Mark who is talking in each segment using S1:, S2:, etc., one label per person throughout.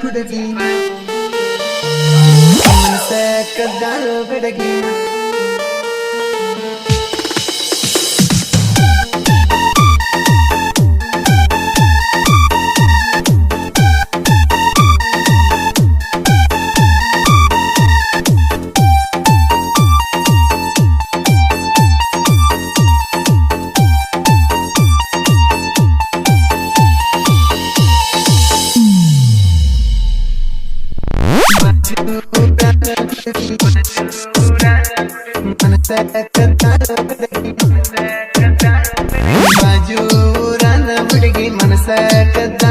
S1: ಹುಡುಗಿ ಕದ್ದಾರೋ ಬೆಡಗಿನ ಮನಸ ಕದ್ದ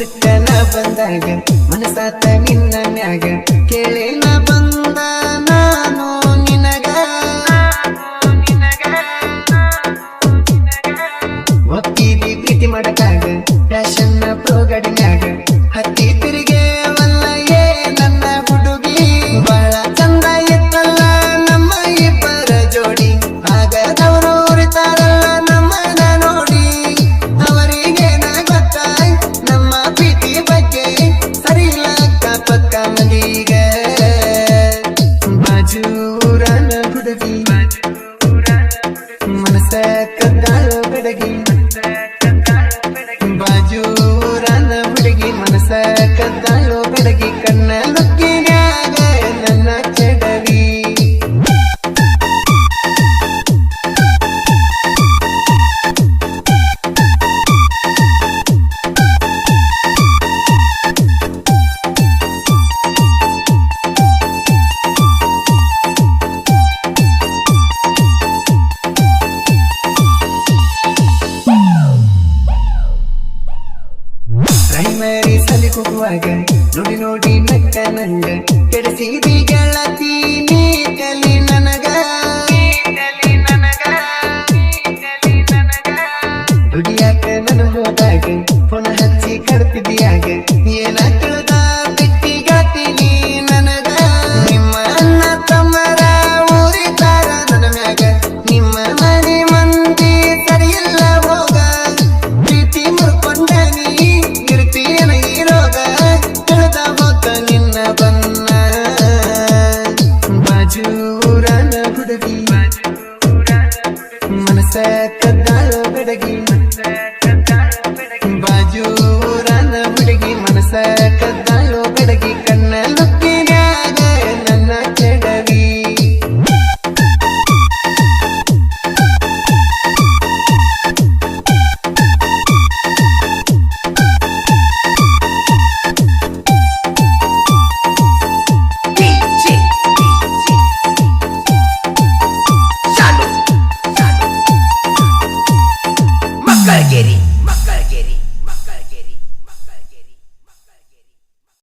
S1: ಸಿಕ್ಕನ ಬಂದಾಗ ಮನಸಾತ ನಿನ್ನ ಮ್ಯಾಗ ಕೇಳಿಲ್ಲ ಬಂದ ಬಾಜೂರನ ಹುಡುಗಿ ಮನಸ ಮಾರಿ ಸಲಿ ಕೊಡುವಾಗ ನೋಡಿ ನೋಡಿ ನಕ್ಕ ನಂಗ ಕೆಡಿಸಿದಿ ಗೆಳತಿ ನೀ ಕಲಿ ನನಗ. ದುಡಿಯಾಕ ನಾನು ಹೋದಾಗ ಪುನಃ ಹಚ್ಚಿ ಕಡ್ತಿದೀಯ?